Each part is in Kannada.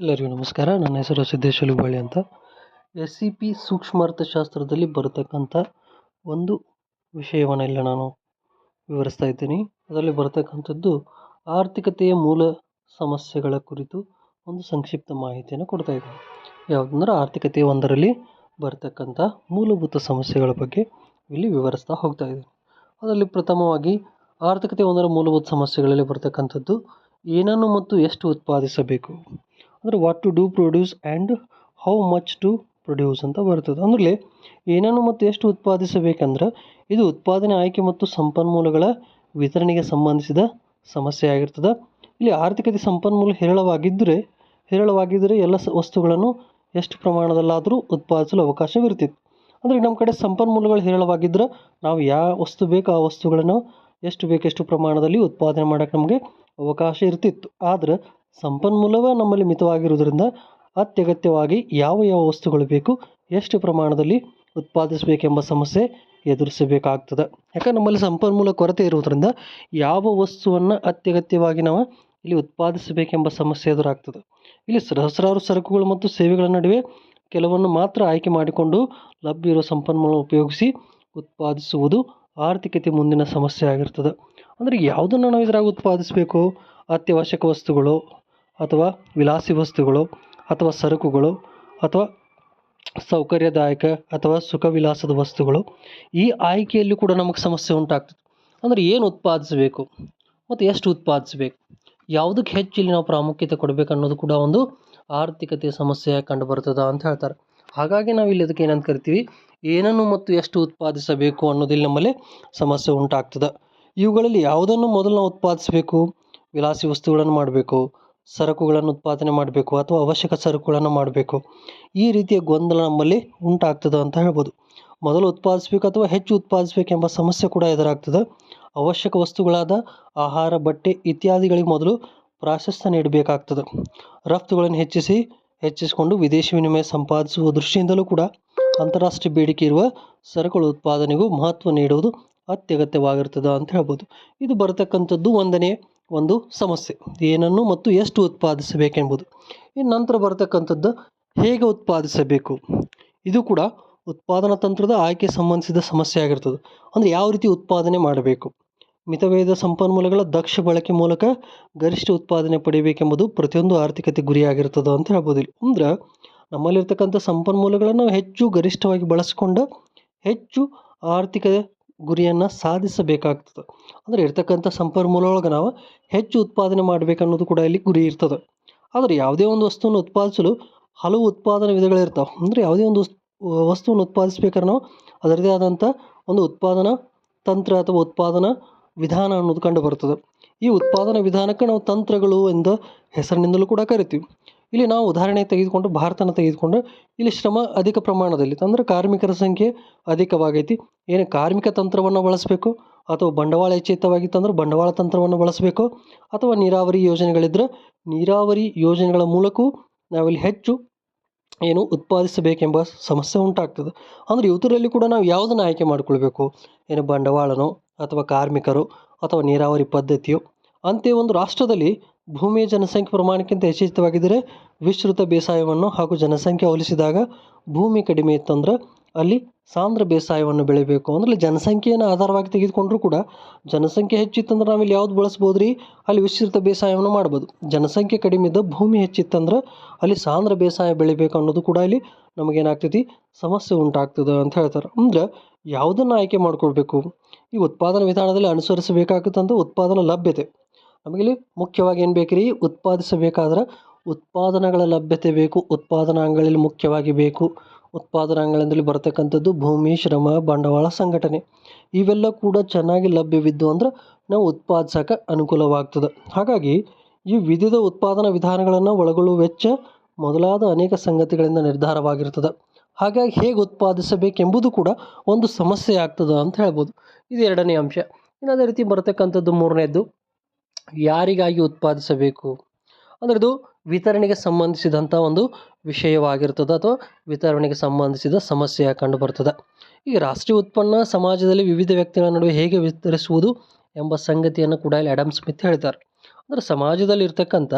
ಎಲ್ಲರಿಗೂ ನಮಸ್ಕಾರ. ನನ್ನ ಹೆಸರು ಸಿದ್ದೇಶ್ ಹುಲಿಬಳ್ಳಿ ಅಂತ. ಎಸ್ ಸಿ ಪಿ ಸೂಕ್ಷ್ಮ ಅರ್ಥಶಾಸ್ತ್ರದಲ್ಲಿ ಬರತಕ್ಕಂಥ ಒಂದು ವಿಷಯವನ್ನು ಇಲ್ಲಿ ನಾನು ವಿವರಿಸ್ತಾ ಇದ್ದೀನಿ. ಅದರಲ್ಲಿ ಬರತಕ್ಕಂಥದ್ದು ಆರ್ಥಿಕತೆಯ ಮೂಲ ಸಮಸ್ಯೆಗಳ ಕುರಿತು ಒಂದು ಸಂಕ್ಷಿಪ್ತ ಮಾಹಿತಿಯನ್ನು ಕೊಡ್ತಾ ಇದ್ದೀನಿ. ಯಾವುದಂದ್ರೆ ಆರ್ಥಿಕತೆಯ ಒಂದರಲ್ಲಿ ಬರತಕ್ಕಂಥ ಮೂಲಭೂತ ಸಮಸ್ಯೆಗಳ ಬಗ್ಗೆ ಇಲ್ಲಿ ವಿವರಿಸ್ತಾ ಹೋಗ್ತಾ ಇದ್ದೀನಿ. ಅದರಲ್ಲಿ ಪ್ರಥಮವಾಗಿ ಆರ್ಥಿಕತೆ ಒಂದರ ಮೂಲಭೂತ ಸಮಸ್ಯೆಗಳಲ್ಲಿ ಬರತಕ್ಕಂಥದ್ದು ಏನನ್ನು ಮತ್ತು ಎಷ್ಟು ಉತ್ಪಾದಿಸಬೇಕು? ಅಂದರೆ what to do produce and how much to produce ಅಂತ ಬರ್ತದೆ. ಅಂದರೆ ಏನನ್ನು ಮತ್ತು ಎಷ್ಟು ಉತ್ಪಾದಿಸಬೇಕಂದ್ರೆ ಇದು ಉತ್ಪಾದನೆ ಆಯ್ಕೆ ಮತ್ತು ಸಂಪನ್ಮೂಲಗಳ ವಿತರಣೆಗೆ ಸಂಬಂಧಿಸಿದ ಸಮಸ್ಯೆ ಆಗಿರ್ತದೆ. ಇಲ್ಲಿ ಆರ್ಥಿಕತೆ ಸಂಪನ್ಮೂಲ ಹೇರಳವಾಗಿದ್ದರೆ ಹೇರಳವಾಗಿದ್ದರೆ ಎಲ್ಲ ವಸ್ತುಗಳನ್ನು ಎಷ್ಟು ಪ್ರಮಾಣದಲ್ಲಾದರೂ ಉತ್ಪಾದಿಸಲು ಅವಕಾಶವಿರ್ತಿತ್ತು ಅಂದರೆ ನಮ್ಮ ಕಡೆ ಸಂಪನ್ಮೂಲಗಳು ಹೇರಳವಾಗಿದ್ದರೆ ನಾವು ಯಾವ ವಸ್ತು ಬೇಕು ಆ ವಸ್ತುಗಳನ್ನು ಎಷ್ಟು ಬೇಕೆಷ್ಟು ಪ್ರಮಾಣದಲ್ಲಿ ಉತ್ಪಾದನೆ ಮಾಡೋಕ್ಕೆ ನಮಗೆ ಅವಕಾಶ ಇರ್ತಿತ್ತು. ಆದರೆ ಸಂಪನ್ಮೂಲವೇ ನಮ್ಮಲ್ಲಿ ಮಿತವಾಗಿರುವುದರಿಂದ ಅತ್ಯಗತ್ಯವಾಗಿ ಯಾವ ಯಾವ ವಸ್ತುಗಳು ಬೇಕು, ಎಷ್ಟು ಪ್ರಮಾಣದಲ್ಲಿ ಉತ್ಪಾದಿಸಬೇಕೆಂಬ ಸಮಸ್ಯೆ ಎದುರಿಸಬೇಕಾಗ್ತದೆ. ಯಾಕಂದ್ರೆ ನಮ್ಮಲ್ಲಿ ಸಂಪನ್ಮೂಲ ಕೊರತೆ ಇರುವುದರಿಂದ ಯಾವ ವಸ್ತುವನ್ನು ಅತ್ಯಗತ್ಯವಾಗಿ ನಾವು ಇಲ್ಲಿ ಉತ್ಪಾದಿಸಬೇಕೆಂಬ ಸಮಸ್ಯೆ ಎದುರಾಗ್ತದೆ. ಇಲ್ಲಿ ಸಹಸ್ರಾರು ಸರಕುಗಳು ಮತ್ತು ಸೇವೆಗಳ ನಡುವೆ ಕೆಲವನ್ನು ಮಾತ್ರ ಆಯ್ಕೆ ಮಾಡಿಕೊಂಡು ಲಭ್ಯ ಇರುವ ಸಂಪನ್ಮೂಲ ಉಪಯೋಗಿಸಿ ಉತ್ಪಾದಿಸುವುದು ಆರ್ಥಿಕತೆ ಮುಂದಿನ ಸಮಸ್ಯೆ ಆಗಿರ್ತದೆ. ಅಂದರೆ ಯಾವುದನ್ನು ನಾವು ಇದ್ರಾಗ ಉತ್ಪಾದಿಸಬೇಕು? ಅತ್ಯವಶ್ಯಕ ವಸ್ತುಗಳು ಅಥವಾ ವಿಲಾಸಿ ವಸ್ತುಗಳು ಅಥವಾ ಸರಕುಗಳು ಅಥವಾ ಸೌಕರ್ಯದಾಯಕ ಅಥವಾ ಸುಖ ವಿಲಾಸದ ವಸ್ತುಗಳು, ಈ ಆಯ್ಕೆಯಲ್ಲಿ ಕೂಡ ನಮಗೆ ಸಮಸ್ಯೆ ಉಂಟಾಗ್ತದೆ. ಅಂದರೆ ಏನು ಉತ್ಪಾದಿಸಬೇಕು? ಮತ್ತು ಎಷ್ಟು ಉತ್ಪಾದಿಸಬೇಕು? ಯಾವುದಕ್ಕೆ ಹೆಚ್ಚು ಇಲ್ಲಿ ನಾವು ಪ್ರಾಮುಖ್ಯತೆ ಕೊಡಬೇಕು ಅನ್ನೋದು ಕೂಡ ಒಂದು ಆರ್ಥಿಕತೆಯ ಸಮಸ್ಯೆ ಕಂಡು ಬರ್ತದೆ ಅಂತ ಹೇಳ್ತಾರೆ. ಹಾಗಾಗಿ ನಾವು ಇಲ್ಲಿ ಅದಕ್ಕೆ ಏನಂತ ಕರಿತೀವಿ? ಏನನ್ನು ಮತ್ತು ಎಷ್ಟು ಉತ್ಪಾದಿಸಬೇಕು ಅನ್ನೋದಿಲ್ಲಿ ನಮ್ಮಲ್ಲಿ ಸಮಸ್ಯೆ ಉಂಟಾಗ್ತದೆ. ಇವುಗಳಲ್ಲಿ ಯಾವುದನ್ನು ಮೊದಲು ನಾವು ಉತ್ಪಾದಿಸಬೇಕು? ವಿಲಾಸಿ ವಸ್ತುಗಳನ್ನು ಮಾಡಬೇಕು. ಸರಕುಗಳನ್ನು ಉತ್ಪಾದನೆ ಮಾಡಬೇಕು ಅಥವಾ ಅವಶ್ಯಕ ಸರಕುಗಳನ್ನು ಮಾಡಬೇಕು. ಈ ರೀತಿಯ ಗೊಂದಲ ನಮ್ಮಲ್ಲಿ ಉಂಟಾಗ್ತದೆ ಅಂತ ಹೇಳ್ಬೋದು. ಮೊದಲು ಉತ್ಪಾದಿಸಬೇಕು ಅಥವಾ ಹೆಚ್ಚು ಉತ್ಪಾದಿಸಬೇಕೆಂಬ ಸಮಸ್ಯೆ ಕೂಡ ಎದುರಾಗ್ತದೆ. ಅವಶ್ಯಕ ವಸ್ತುಗಳಾದ ಆಹಾರ, ಬಟ್ಟೆ ಇತ್ಯಾದಿಗಳಿಗೆ ಮೊದಲು ಪ್ರಾಶಸ್ತ್ಯ ನೀಡಬೇಕಾಗ್ತದೆ. ರಫ್ತುಗಳನ್ನು ಹೆಚ್ಚಿಸಿ, ಹೆಚ್ಚಿಸಿಕೊಂಡು ವಿದೇಶಿ ವಿನಿಮಯ ಸಂಪಾದಿಸುವ ದೃಷ್ಟಿಯಿಂದಲೂ ಕೂಡ ಅಂತಾರಾಷ್ಟ್ರೀಯ ಬೇಡಿಕೆ ಇರುವ ಸರಕುಗಳ ಉತ್ಪಾದನೆಗೂ ಮಹತ್ವ ನೀಡುವುದು ಅತ್ಯಗತ್ಯವಾಗಿರ್ತದೆ ಅಂತ ಹೇಳ್ಬೋದು. ಇದು ಬರತಕ್ಕಂಥದ್ದು ಒಂದನೇ ಒಂದು ಸಮಸ್ಯೆ. ಏನನ್ನು ಮತ್ತು ಎಷ್ಟು ಉತ್ಪಾದಿಸಬೇಕೆಂಬುದು. ಇನ್ನು ನಂತರ ಬರತಕ್ಕಂಥದ್ದು ಹೇಗೆ ಉತ್ಪಾದಿಸಬೇಕು? ಇದು ಕೂಡ ಉತ್ಪಾದನಾ ತಂತ್ರದ ಆಯ್ಕೆ ಸಂಬಂಧಿಸಿದ ಸಮಸ್ಯೆ ಆಗಿರ್ತದೆ. ಅಂದರೆ ಯಾವ ರೀತಿ ಉತ್ಪಾದನೆ ಮಾಡಬೇಕು? ಮಿತವ್ಯಯದ ಸಂಪನ್ಮೂಲಗಳ ದಕ್ಷ ಬಳಕೆ ಮೂಲಕ ಗರಿಷ್ಠ ಉತ್ಪಾದನೆ ಪಡೆಯಬೇಕೆಂಬುದು ಪ್ರತಿಯೊಂದು ಆರ್ಥಿಕತೆ ಗುರಿಯಾಗಿರ್ತದೆ ಅಂತ ಹೇಳ್ಬೋದು ಅಂದ್ರೆ ನಮ್ಮಲ್ಲಿರ್ತಕ್ಕಂಥ ಸಂಪನ್ಮೂಲಗಳನ್ನು ಹೆಚ್ಚು ಗರಿಷ್ಠವಾಗಿ ಬಳಸಿಕೊಂಡು ಹೆಚ್ಚು ಆರ್ಥಿಕ ಗುರಿಯನ್ನು ಸಾಧಿಸಬೇಕಾಗ್ತದೆ. ಅಂದರೆ ಇರ್ತಕ್ಕಂಥ ಸಂಪನ್ಮೂಲ ಒಳಗೆ ನಾವು ಹೆಚ್ಚು ಉತ್ಪಾದನೆ ಅನ್ನೋದು ಕೂಡ ಇಲ್ಲಿ ಗುರಿ ಇರ್ತದೆ. ಆದರೆ ಯಾವುದೇ ಒಂದು ವಸ್ತುವನ್ನು ಉತ್ಪಾದಿಸಲು ಹಲವು ಉತ್ಪಾದನಾ ವಿಧಗಳಿರ್ತಾವೆ ಅಂದರೆ ಯಾವುದೇ ಒಂದು ವಸ್ತುವನ್ನು ಉತ್ಪಾದಿಸ್ಬೇಕಾದ್ರೆ ನಾವು ಅದರದೇ ಆದಂಥ ಒಂದು ಉತ್ಪಾದನಾ ತಂತ್ರ ಅಥವಾ ಉತ್ಪಾದನಾ ವಿಧಾನ ಅನ್ನೋದು ಕಂಡು ಬರ್ತದೆ. ಈ ಉತ್ಪಾದನಾ ವಿಧಾನಕ್ಕೆ ನಾವು ತಂತ್ರಗಳು ಎಂದು ಹೆಸರಿನಿಂದಲೂ ಕೂಡ ಕರಿತೀವಿ. ಇಲ್ಲಿ ನಾವು ಉದಾಹರಣೆ ತೆಗೆದುಕೊಂಡು, ಭಾರತನ ತೆಗೆದುಕೊಂಡು ಇಲ್ಲಿ ಶ್ರಮ ಅಧಿಕ ಪ್ರಮಾಣದಲ್ಲಿ, ಅಂದರೆ ಕಾರ್ಮಿಕರ ಸಂಖ್ಯೆ ಅಧಿಕವಾಗೈತಿ. ಏನು ಕಾರ್ಮಿಕ ತಂತ್ರವನ್ನು ಬಳಸಬೇಕು, ಅಥವಾ ಬಂಡವಾಳ ಹೆಚ್ಚಿತವಾಗಿತ್ತಂದ್ರೆ ಬಂಡವಾಳ ತಂತ್ರವನ್ನು ಬಳಸಬೇಕು, ಅಥವಾ ನೀರಾವರಿ ಯೋಜನೆಗಳಿದ್ದರೆ ನೀರಾವರಿ ಯೋಜನೆಗಳ ಮೂಲಕವೂ ನಾವಿಲ್ಲಿ ಹೆಚ್ಚು ಏನು ಉತ್ಪಾದಿಸಬೇಕೆಂಬ ಸಮಸ್ಯೆ ಉಂಟಾಗ್ತದೆ. ಅಂದರೆ ಇವತ್ತರಲ್ಲಿ ಕೂಡ ನಾವು ಯಾವುದನ್ನು ಆಯ್ಕೆ ಮಾಡಿಕೊಳ್ಬೇಕು? ಏನು ಬಂಡವಾಳನೋ, ಅಥವಾ ಕಾರ್ಮಿಕರು, ಅಥವಾ ನೀರಾವರಿ ಪದ್ಧತಿಯೋ? ಅಂತೆ ಒಂದು ರಾಷ್ಟ್ರದಲ್ಲಿ ಭೂಮಿಯ ಜನಸಂಖ್ಯೆ ಪ್ರಮಾಣಕ್ಕಿಂತ ಹೆಚ್ಚಿತವಾಗಿದ್ದರೆ ವಿಸ್ತೃತ ಬೇಸಾಯವನ್ನು ಹಾಗೂ ಜನಸಂಖ್ಯೆ ಹೋಲಿಸಿದಾಗ ಭೂಮಿ ಕಡಿಮೆ ಇತ್ತಂದ್ರೆ ಅಲ್ಲಿ ಸಾಂದ್ರ ಬೇಸಾಯವನ್ನು ಬೆಳಿಬೇಕು. ಅಂದ್ರೆ ಜನಸಂಖ್ಯೆಯನ್ನು ಆಧಾರವಾಗಿ ತೆಗೆದುಕೊಂಡ್ರೂ ಕೂಡ ಜನಸಂಖ್ಯೆ ಹೆಚ್ಚಿತ್ತಂದ್ರೆ ನಾವಿಲ್ಲಿ ಯಾವ್ದು ಬಳಸ್ಬೋದು ರೀ ಅಲ್ಲಿ ವಿಸ್ತೃತ ಬೇಸಾಯವನ್ನು ಮಾಡ್ಬೋದು. ಜನಸಂಖ್ಯೆ ಕಡಿಮೆ ಇದ್ದ ಭೂಮಿ ಹೆಚ್ಚಿತ್ತಂದ್ರೆ ಅಲ್ಲಿ ಸಾಂದ್ರ ಬೇಸಾಯ ಬೆಳಿಬೇಕು ಅನ್ನೋದು ಕೂಡ ಇಲ್ಲಿ ನಮಗೇನಾಗ್ತೈತಿ? ಸಮಸ್ಯೆ ಉಂಟಾಗ್ತದೆ ಅಂತ ಹೇಳ್ತಾರೆ. ಅಂದ್ರೆ ಯಾವುದನ್ನು ಆಯ್ಕೆ ಮಾಡ್ಕೊಳ್ಬೇಕು? ಈ ಉತ್ಪಾದನಾ ವಿಧಾನದಲ್ಲಿ ಅನುಸರಿಸಬೇಕಾಗುತ್ತಂದ್ರೆ ಉತ್ಪಾದನಾ ಲಭ್ಯತೆ. ನಮಗಿಲ್ಲಿ ಮುಖ್ಯವಾಗಿ ಏನು ಬೇಕು ರೀ ಉತ್ಪಾದಿಸಬೇಕಾದ್ರೆ ಉತ್ಪಾದನೆಗಳ ಲಭ್ಯತೆ ಬೇಕು ಉತ್ಪಾದನಾಂಗಗಳಲ್ಲಿ ಮುಖ್ಯವಾಗಿ ಬೇಕು. ಉತ್ಪಾದನಾಂಗಗಳಲ್ಲಿ ಬರತಕ್ಕಂಥದ್ದು ಭೂಮಿ, ಶ್ರಮ, ಬಂಡವಾಳ, ಸಂಘಟನೆ. ಇವೆಲ್ಲ ಕೂಡ ಚೆನ್ನಾಗಿ ಲಭ್ಯವಿದ್ದು ಅಂದ್ರೆ ನಾವು ಉತ್ಪಾದಿಸೋಕೆ ಅನುಕೂಲವಾಗ್ತದೆ. ಹಾಗಾಗಿ ಈ ವಿವಿಧ ಉತ್ಪಾದನಾ ವಿಧಾನಗಳನ್ನು ಒಳಗೊಳ್ಳುವ ವೆಚ್ಚ ಮೊದಲಾದ ಅನೇಕ ಸಂಗತಿಗಳಿಂದ ನಿರ್ಧಾರವಾಗಿರ್ತದೆ. ಹಾಗಾಗಿ ಹೇಗೆ ಉತ್ಪಾದಿಸಬೇಕೆಂಬುದು ಕೂಡ ಒಂದು ಸಮಸ್ಯೆ ಆಗ್ತದೆ ಅಂತ ಹೇಳ್ಬೋದು. ಇದು ಎರಡನೇ ಅಂಶ. ಇನ್ನು ಅದೇ ರೀತಿ ಬರತಕ್ಕಂಥದ್ದು ಮೂರನೇದ್ದು. ಯಾರಿಗಾಗಿ ಉತ್ಪಾದಿಸಬೇಕು? ಅಂದರೆ ಇದು ವಿತರಣೆಗೆ ಸಂಬಂಧಿಸಿದಂಥ ಒಂದು ವಿಷಯವಾಗಿರ್ತದೆ ಅಥವಾ ವಿತರಣೆಗೆ ಸಂಬಂಧಿಸಿದ ಸಮಸ್ಯೆ ಕಂಡು ಬರ್ತದೆ ಈ ರಾಷ್ಟ್ರೀಯ ಉತ್ಪನ್ನ ಸಮಾಜದಲ್ಲಿ ವಿವಿಧ ವ್ಯಕ್ತಿಗಳ ನಡುವೆ ಹೇಗೆ ವಿತರಿಸುವುದು ಎಂಬ ಸಂಗತಿಯನ್ನು ಕೂಡ ಇಲ್ಲಿ ಆ್ಯಡಮ್ ಸ್ಮಿತ್ ಹೇಳ್ತಾರೆ ಅಂದರೆ ಸಮಾಜದಲ್ಲಿ ಇರ್ತಕ್ಕಂಥ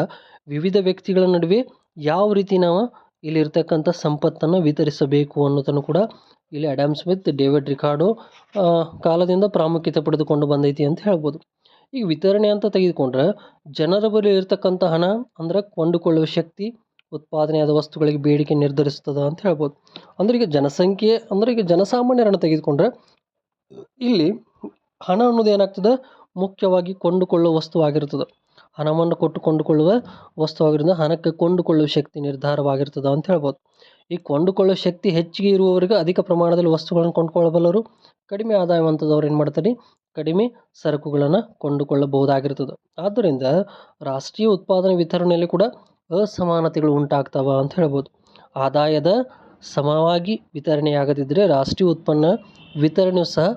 ವಿವಿಧ ವ್ಯಕ್ತಿಗಳ ನಡುವೆ ಯಾವ ರೀತಿ ನಾವು ಇಲ್ಲಿರ್ತಕ್ಕಂಥ ಸಂಪತ್ತನ್ನು ವಿತರಿಸಬೇಕು ಅನ್ನೋದನ್ನು ಕೂಡ ಇಲ್ಲಿ ಆ್ಯಡಮ್ ಸ್ಮಿತ್, ಡೇವಿಡ್ ರಿಕಾರ್ಡೋ ಕಾಲದಿಂದ ಪ್ರಾಮುಖ್ಯತೆ ಪಡೆದುಕೊಂಡು ಬಂದೈತಿ ಅಂತ ಹೇಳ್ಬೋದು. ಈಗ ವಿತರಣೆ ಅಂತ ತೆಗೆದುಕೊಂಡ್ರೆ ಜನರ ಬಳಿ ಇರತಕ್ಕಂಥ ಹಣ ಅಂದ್ರೆ ಕೊಂಡುಕೊಳ್ಳುವ ಶಕ್ತಿ, ಉತ್ಪಾದನೆಯಾದ ವಸ್ತುಗಳಿಗೆ ಬೇಡಿಕೆ ನಿರ್ಧರಿಸ್ತದ ಅಂತ ಹೇಳ್ಬೋದು. ಅಂದ್ರೆ ಈಗ ಜನಸಂಖ್ಯೆ, ಅಂದರೆ ಈಗ ಜನಸಾಮಾನ್ಯರನ್ನು ತೆಗೆದುಕೊಂಡ್ರೆ ಇಲ್ಲಿ ಹಣ ಅನ್ನೋದು ಏನಾಗ್ತದೆ? ಮುಖ್ಯವಾಗಿ ಕೊಂಡುಕೊಳ್ಳುವ ವಸ್ತುವಾಗಿರ್ತದೆ. ಹಣವನ್ನು ಕೊಟ್ಟು ಕೊಂಡುಕೊಳ್ಳುವ ವಸ್ತುವಾಗಿರೋದ್ರಿಂದ ಹಣಕ್ಕೆ ಕೊಂಡುಕೊಳ್ಳುವ ಶಕ್ತಿ ನಿರ್ಧಾರವಾಗಿರ್ತದೆ ಅಂತ ಹೇಳ್ಬೋದು. ಈ ಕೊಂಡುಕೊಳ್ಳೋ ಶಕ್ತಿ ಹೆಚ್ಚಿಗೆ ಇರುವವರಿಗೆ ಅಧಿಕ ಪ್ರಮಾಣದಲ್ಲಿ ವಸ್ತುಗಳನ್ನು ಕೊಂಡುಕೊಳ್ಳಬಲ್ಲರು ಕಡಿಮೆ ಆದಾಯವಂಥದವ್ರು ಏನು ಮಾಡ್ತಾರೆ? ಕಡಿಮೆ ಸರಕುಗಳನ್ನು ಕೊಂಡುಕೊಳ್ಳಬಹುದಾಗಿರ್ತದೆ. ಆದ್ದರಿಂದ ರಾಷ್ಟ್ರೀಯ ಉತ್ಪಾದನೆ ವಿತರಣೆಯಲ್ಲಿ ಕೂಡ ಅಸಮಾನತೆಗಳು ಉಂಟಾಗ್ತವೆ ಅಂತ ಹೇಳ್ಬೋದು. ಆದಾಯದ ಸಮವಾಗಿ ವಿತರಣೆಯಾಗದಿದ್ದರೆ ರಾಷ್ಟ್ರೀಯ ಉತ್ಪನ್ನ ವಿತರಣೆಯು ಸಹ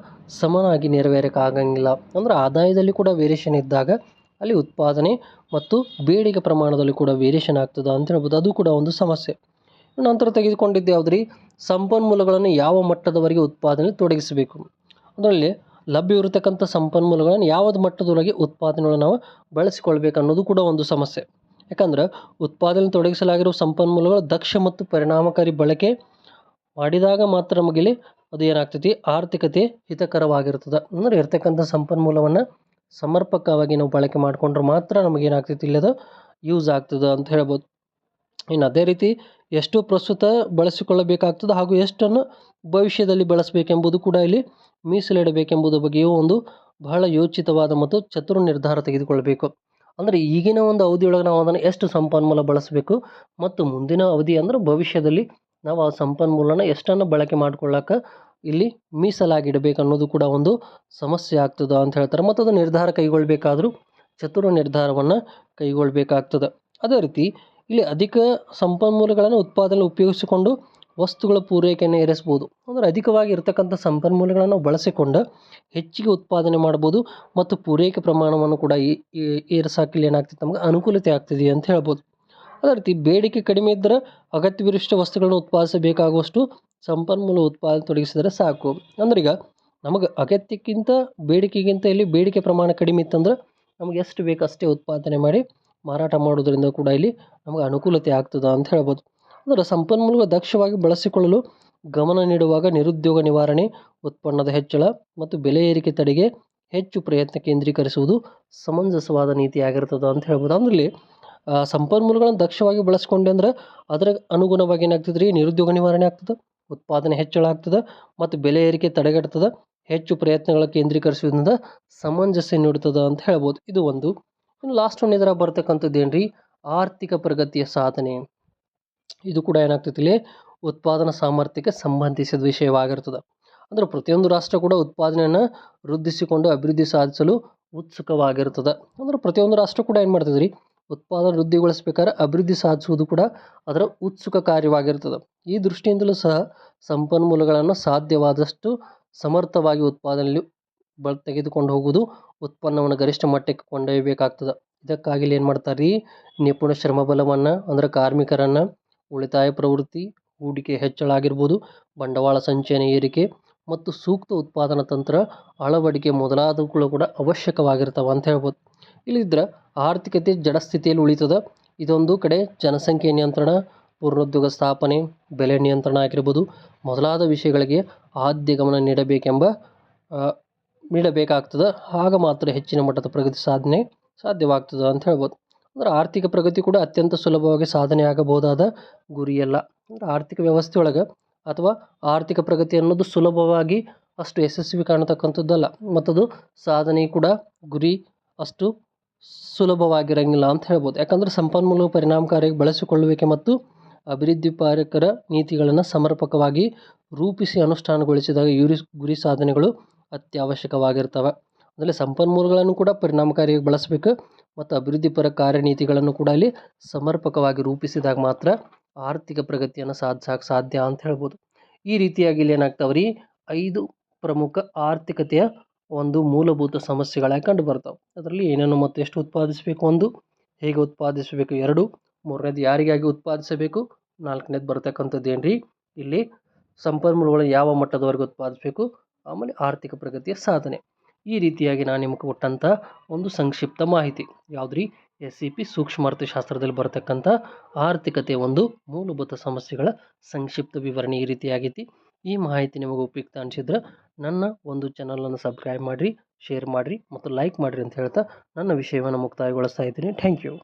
ಸಮನಾಗಿ ನೆರವೇರಕ್ಕಾಗಂಗಿಲ್ಲ. ಅಂದ್ರೆ ಆದಾಯದಲ್ಲಿ ಕೂಡ ವೇರಿಯೇಷನ್ ಇದ್ದಾಗ ಅಲ್ಲಿ ಉತ್ಪಾದನೆ ಮತ್ತು ಬೇಡಿಕೆ ಪ್ರಮಾಣದಲ್ಲಿ ಕೂಡ ವೇರಿಯೇಷನ್ ಆಗ್ತದೆ ಅಂತ ಹೇಳ್ಬೋದು. ಅದು ಕೂಡ ಒಂದು ಸಮಸ್ಯೆ. ನಂತರ ತೆಗೆದುಕೊಂಡಿದ್ದು ಯಾವುದ್ರಿ ಸಂಪನ್ಮೂಲಗಳನ್ನು ಯಾವ ಮಟ್ಟದವರೆಗೆ ಉತ್ಪಾದನೆ ತೊಡಗಿಸಬೇಕು? ಅದರಲ್ಲಿ ಲಭ್ಯವಿರತಕ್ಕಂಥ ಸಂಪನ್ಮೂಲಗಳನ್ನು ಯಾವ್ದು ಮಟ್ಟದೊಳಗೆ ಉತ್ಪಾದನೆಗಳನ್ನು ನಾವು ಬಳಸಿಕೊಳ್ಬೇಕು ಅನ್ನೋದು ಕೂಡ ಒಂದು ಸಮಸ್ಯೆ. ಯಾಕಂದ್ರೆ ಉತ್ಪಾದನೆ ತೊಡಗಿಸಲಾಗಿರುವ ಸಂಪನ್ಮೂಲಗಳು ದಕ್ಷ ಮತ್ತು ಪರಿಣಾಮಕಾರಿ ಬಳಕೆ ಮಾಡಿದಾಗ ಮಾತ್ರ ನಮಗಿಲ್ಲಿ ಅದು ಏನಾಗ್ತೈತಿ? ಆರ್ಥಿಕತೆ ಹಿತಕರವಾಗಿರ್ತದೆ. ಅಂದ್ರೆ ಇರ್ತಕ್ಕಂಥ ಸಂಪನ್ಮೂಲವನ್ನು ಸಮರ್ಪಕವಾಗಿ ನಾವು ಬಳಕೆ ಮಾಡಿಕೊಂಡ್ರೆ ಮಾತ್ರ ನಮಗೇನಾಗ್ತೈತಿ? ಇಲ್ಲದ ಯೂಸ್ ಆಗ್ತದೆ ಅಂತ ಹೇಳ್ಬೋದು. ಇನ್ನು ಅದೇ ರೀತಿ ಎಷ್ಟು ಪ್ರಸ್ತುತ ಬಳಸಿಕೊಳ್ಳಬೇಕಾಗ್ತದೆ ಹಾಗೂ ಎಷ್ಟನ್ನು ಭವಿಷ್ಯದಲ್ಲಿ ಬಳಸಬೇಕೆಂಬುದು ಕೂಡ ಇಲ್ಲಿ ಮೀಸಲಿಡಬೇಕೆಂಬುದು ಬಗ್ಗೆಯೂ ಒಂದು ಬಹಳ ಯೋಚಿತವಾದ ಮತ್ತು ಚತುರ ನಿರ್ಧಾರ ತೆಗೆದುಕೊಳ್ಬೇಕು ಅಂದರೆ ಈಗಿನ ಒಂದು ಅವಧಿಯೊಳಗೆ ನಾವು ಅದನ್ನು ಎಷ್ಟು ಸಂಪನ್ಮೂಲ ಬಳಸಬೇಕು ಮತ್ತು ಮುಂದಿನ ಅವಧಿ ಅಂದ್ರೆ ಭವಿಷ್ಯದಲ್ಲಿ ನಾವು ಆ ಸಂಪನ್ಮೂಲನ ಎಷ್ಟನ್ನು ಬಳಕೆ ಮಾಡ್ಕೊಳ್ಳೋಕೆ ಇಲ್ಲಿ ಮೀಸಲಾಗಿಡಬೇಕು ಅನ್ನೋದು ಕೂಡ ಒಂದು ಸಮಸ್ಯೆ ಆಗ್ತದೆ ಅಂತ ಹೇಳ್ತಾರೆ. ಮತ್ತು ಅದು ನಿರ್ಧಾರ ಕೈಗೊಳ್ಳಬೇಕಾದ್ರೂ ಚತುರ ನಿರ್ಧಾರವನ್ನು ಕೈಗೊಳ್ಳಬೇಕಾಗ್ತದೆ ಅದೇ ರೀತಿ ಇಲ್ಲಿ ಅಧಿಕ ಸಂಪನ್ಮೂಲಗಳನ್ನು ಉತ್ಪಾದನೆ ಉಪಯೋಗಿಸಿಕೊಂಡು ವಸ್ತುಗಳ ಪೂರೈಕೆಯನ್ನು ಏರಿಸ್ಬೋದು ಅಂದರೆ ಅಧಿಕವಾಗಿ ಇರತಕ್ಕಂಥ ಸಂಪನ್ಮೂಲಗಳನ್ನು ಬಳಸಿಕೊಂಡು ಹೆಚ್ಚಿಗೆ ಉತ್ಪಾದನೆ ಮಾಡ್ಬೋದು ಮತ್ತು ಪೂರೈಕೆ ಪ್ರಮಾಣವನ್ನು ಕೂಡ ಈ ಏರ್ಸಾಕ್ ಇಲ್ಲಿ ಏನಾಗ್ತದೆ? ನಮ್ಗೆ ಅನುಕೂಲತೆ ಆಗ್ತಿದೆ ಅಂತ ಹೇಳ್ಬೋದು. ಅದೇ ರೀತಿ ಬೇಡಿಕೆ ಕಡಿಮೆ ಇದ್ದರೆ ಅಗತ್ಯವಿರಿಷ್ಟ ವಸ್ತುಗಳನ್ನು ಉತ್ಪಾದಿಸಬೇಕಾಗುವಷ್ಟು ಸಂಪನ್ಮೂಲ ಉತ್ಪಾದನೆ ತೊಡಗಿಸಿದರೆ ಸಾಕು. ಅಂದ್ರೆ ಈಗ ನಮಗೆ ಅಗತ್ಯಕ್ಕಿಂತ ಬೇಡಿಕೆಗಿಂತ ಇಲ್ಲಿ ಬೇಡಿಕೆ ಪ್ರಮಾಣ ಕಡಿಮೆ ಇತ್ತಂದ್ರೆ ನಮಗೆ ಎಷ್ಟು ಬೇಕು ಅಷ್ಟೇ ಉತ್ಪಾದನೆ ಮಾಡಿ ಮಾರಾಟ ಮಾಡೋದರಿಂದ ಕೂಡ ಇಲ್ಲಿ ನಮಗೆ ಅನುಕೂಲತೆ ಆಗ್ತದೆ ಅಂತ ಹೇಳ್ಬೋದು. ಅದರ ಸಂಪನ್ಮೂಲ ದಕ್ಷವಾಗಿ ಬಳಸಿಕೊಳ್ಳಲು ಗಮನ ನೀಡುವಾಗ ನಿರುದ್ಯೋಗ ನಿವಾರಣೆ, ಉತ್ಪನ್ನದ ಹೆಚ್ಚಳ ಮತ್ತು ಬೆಲೆ ಏರಿಕೆ ತಡೆಗೆ ಹೆಚ್ಚು ಪ್ರಯತ್ನ ಕೇಂದ್ರೀಕರಿಸುವುದು ಸಮಂಜಸವಾದ ನೀತಿಯಾಗಿರ್ತದೆ ಅಂತ ಹೇಳ್ಬೋದು. ಅಂದ್ರೆ ಇಲ್ಲಿ ಸಂಪನ್ಮೂಲಗಳನ್ನು ದಕ್ಷವಾಗಿ ಬಳಸ್ಕೊಂಡೆ ಅಂದ್ರೆ ಅದರ ಅನುಗುಣವಾಗಿ ಏನಾಗ್ತದೆ ರೀ ನಿರುದ್ಯೋಗ ನಿವಾರಣೆ ಆಗ್ತದೆ, ಉತ್ಪಾದನೆ ಹೆಚ್ಚಳ ಆಗ್ತದೆ ಮತ್ತು ಬೆಲೆ ಏರಿಕೆ ತಡೆಗಟ್ತದೆ ಹೆಚ್ಚು ಪ್ರಯತ್ನಗಳ ಕೇಂದ್ರೀಕರಿಸುವುದರಿಂದ ಸಮಂಜಸ ನೀಡುತ್ತದೆ ಅಂತ ಹೇಳ್ಬೋದು. ಇದು ಒಂದು. ಇನ್ನು ಲಾಸ್ಟ್ ಒನ್ ಇದರ ಬರ್ತಕ್ಕಂಥದ್ದು ಏನು ಆರ್ಥಿಕ ಪ್ರಗತಿಯ ಸಾಧನೆ. ಇದು ಕೂಡ ಏನಾಗ್ತೈತಿ ಇಲ್ಲಿ? ಉತ್ಪಾದನಾ ಸಾಮರ್ಥ್ಯಕ್ಕೆ ಸಂಬಂಧಿಸಿದ ವಿಷಯವಾಗಿರ್ತದೆ. ಅಂದ್ರೆ ಪ್ರತಿಯೊಂದು ರಾಷ್ಟ್ರ ಕೂಡ ಉತ್ಪಾದನೆಯನ್ನು ವೃದ್ಧಿಸಿಕೊಂಡು ಅಭಿವೃದ್ಧಿ ಸಾಧಿಸಲು ಉತ್ಸುಕವಾಗಿರ್ತದೆ. ಅಂದ್ರೆ ಪ್ರತಿಯೊಂದು ರಾಷ್ಟ್ರ ಕೂಡ ಏನು ಮಾಡ್ತದೆ ರೀ ಉತ್ಪಾದನೆ ವೃದ್ಧಿಗೊಳಿಸ್ಬೇಕಾದ್ರೆ ಅಭಿವೃದ್ಧಿ ಸಾಧಿಸುವುದು ಕೂಡ ಅದರ ಉತ್ಸುಕ ಕಾರ್ಯವಾಗಿರ್ತದೆ. ಈ ದೃಷ್ಟಿಯಿಂದಲೂ ಸಹ ಸಂಪನ್ಮೂಲಗಳನ್ನು ಸಾಧ್ಯವಾದಷ್ಟು ಸಮರ್ಥವಾಗಿ ಉತ್ಪಾದನೆಯಲ್ಲಿ ತೆಗೆದುಕೊಂಡು ಹೋಗುವುದು ಉತ್ಪನ್ನವನ್ನು ಗರಿಷ್ಠ ಮಟ್ಟಕ್ಕೆ ಕೊಂಡೊಯ್ಯಬೇಕಾಗ್ತದೆ. ಇದಕ್ಕಾಗಿ ಏನು ಮಾಡ್ತಾರೆ ರೀ ನಿಪುಣ ಶ್ರಮ ಬಲವನ್ನು, ಅಂದರೆ ಕಾರ್ಮಿಕರನ್ನು ಉಳಿತಾಯ ಪ್ರವೃತ್ತಿ, ಹೂಡಿಕೆ ಹೆಚ್ಚಳ ಆಗಿರ್ಬೋದು, ಬಂಡವಾಳ ಸಂಚಯನ ಏರಿಕೆ ಮತ್ತು ಸೂಕ್ತ ಉತ್ಪಾದನಾ ತಂತ್ರ, ಅಳವಡಿಕೆ ಮೊದಲಾದವುಗಳು ಕೂಡ ಅವಶ್ಯಕವಾಗಿರ್ತವೆ ಅಂತ ಹೇಳ್ಬೋದು. ಇಲ್ಲಿದ್ರೆ ಆರ್ಥಿಕತೆ ಜಡಸ್ಥಿತಿಯಲ್ಲಿ ಉಳಿತದ. ಇದೊಂದು ಕಡೆ ಜನಸಂಖ್ಯೆ ನಿಯಂತ್ರಣ ಪೂರ್ಣೋದ್ಯೋಗ ಸ್ಥಾಪನೆ, ಬೆಲೆ ನಿಯಂತ್ರಣ ಆಗಿರ್ಬೋದು. ಮೊದಲಾದ ವಿಷಯಗಳಿಗೆ ಆದ್ಯ ಗಮನ ನೀಡಬೇಕೆಂಬ ನೀಡಬೇಕಾಗ್ತದೆ ಆಗ ಮಾತ್ರ ಹೆಚ್ಚಿನ ಮಟ್ಟದ ಪ್ರಗತಿ ಸಾಧನೆ ಸಾಧ್ಯವಾಗ್ತದೆ ಅಂತ ಹೇಳ್ಬೋದು. ಅಂದರೆ ಆರ್ಥಿಕ ಪ್ರಗತಿ ಕೂಡ ಅತ್ಯಂತ ಸುಲಭವಾಗಿ ಸಾಧನೆ ಆಗಬಹುದಾದ ಗುರಿಯಲ್ಲ. ಅಂದರೆ ಆರ್ಥಿಕ ವ್ಯವಸ್ಥೆಯೊಳಗೆ ಅಥವಾ ಆರ್ಥಿಕ ಪ್ರಗತಿ ಅನ್ನೋದು ಸುಲಭವಾಗಿ ಅಷ್ಟು ಯಶಸ್ವಿ ಕಾಣತಕ್ಕಂಥದ್ದಲ್ಲ. ಮತ್ತದು ಸಾಧನೆ ಕೂಡ ಗುರಿ ಅಷ್ಟು ಸುಲಭವಾಗಿರಂಗಿಲ್ಲ ಅಂತ ಹೇಳ್ಬೋದು. ಯಾಕಂದರೆ ಸಂಪನ್ಮೂಲ ಪರಿಣಾಮಕಾರಿಯಾಗಿ ಬಳಸಿಕೊಳ್ಳುವಿಕೆ ಮತ್ತು ಅಭಿವೃದ್ಧಿಪಾರಕರ ನೀತಿಗಳನ್ನು ಸಮರ್ಪಕವಾಗಿ ರೂಪಿಸಿ ಅನುಷ್ಠಾನಗೊಳಿಸಿದಾಗ ಯುರಿ ಗುರಿ ಸಾಧನೆಗಳು ಅತ್ಯವಶ್ಯಕವಾಗಿರ್ತವೆ. ಅದರಲ್ಲಿ ಸಂಪನ್ಮೂಲಗಳನ್ನು ಕೂಡ ಪರಿಣಾಮಕಾರಿಯಾಗಿ ಬಳಸಬೇಕು. ಮತ್ತು ಅಭಿವೃದ್ಧಿಪರ ಕಾರ್ಯನೀತಿಗಳನ್ನು ಕೂಡ ಅಲ್ಲಿ ಸಮರ್ಪಕವಾಗಿ ರೂಪಿಸಿದಾಗ ಮಾತ್ರ ಆರ್ಥಿಕ ಪ್ರಗತಿಯನ್ನು ಸಾಧಿಸಕ್ಕೆ ಸಾಧ್ಯ ಅಂತ ಹೇಳ್ಬೋದು. ಈ ರೀತಿಯಾಗಿ ಇಲ್ಲಿ ಏನಾಗ್ತಾವೆ ರೀ? ಐದು ಪ್ರಮುಖ ಆರ್ಥಿಕತೆಯ ಒಂದು ಮೂಲಭೂತ ಸಮಸ್ಯೆಗಳಾಗಿ ಕಂಡು ಬರ್ತಾವೆ ಅದರಲ್ಲಿ ಏನೇನು ಮತ್ತು ಎಷ್ಟು ಉತ್ಪಾದಿಸಬೇಕು? ಒಂದು, ಹೇಗೆ ಉತ್ಪಾದಿಸಬೇಕು? ಎರಡು, ಮೂರನೇದು ಯಾರಿಗಾಗಿ ಉತ್ಪಾದಿಸಬೇಕು? ನಾಲ್ಕನೇದು ಬರ್ತಕ್ಕಂಥದ್ದು ಏನು ರೀ ಇಲ್ಲಿ ಸಂಪನ್ಮೂಲಗಳನ್ನು ಯಾವ ಮಟ್ಟದವರೆಗೆ ಉತ್ಪಾದಿಸಬೇಕು? ಆಮೇಲೆ ಆರ್ಥಿಕ ಪ್ರಗತಿಯ ಸಾಧನೆ. ಈ ರೀತಿಯಾಗಿ ನಾನು ನಿಮಗೆ ಕೊಟ್ಟಂಥ ಒಂದು ಸಂಕ್ಷಿಪ್ತ ಮಾಹಿತಿ. ಯಾವುದ್ರಿ? ಎಸ್ ಸಿ ಪಿ ಸೂಕ್ಷ್ಮ ಅರ್ಥಶಾಸ್ತ್ರದಲ್ಲಿ ಬರತಕ್ಕಂಥ ಆರ್ಥಿಕತೆ ಒಂದು ಮೂಲಭೂತ ಸಮಸ್ಯೆಗಳ ಸಂಕ್ಷಿಪ್ತ ವಿವರಣೆ ಈ ರೀತಿಯಾಗೈತಿ. ಈ ಮಾಹಿತಿ ನಿಮಗೆ ಉಪಯುಕ್ತ ಅನಿಸಿದ್ರೆ ನನ್ನ ಒಂದು ಚಾನಲನ್ನು ಸಬ್ಸ್ಕ್ರೈಬ್ ಮಾಡಿರಿ, ಶೇರ್ ಮಾಡಿರಿ ಮತ್ತು ಲೈಕ್ ಮಾಡಿರಿ ಅಂತ ಹೇಳ್ತಾ ನನ್ನ ವಿಷಯವನ್ನು ಮುಕ್ತಾಯಗೊಳಿಸ್ತಾ ಇದ್ದೀನಿ. Thank you.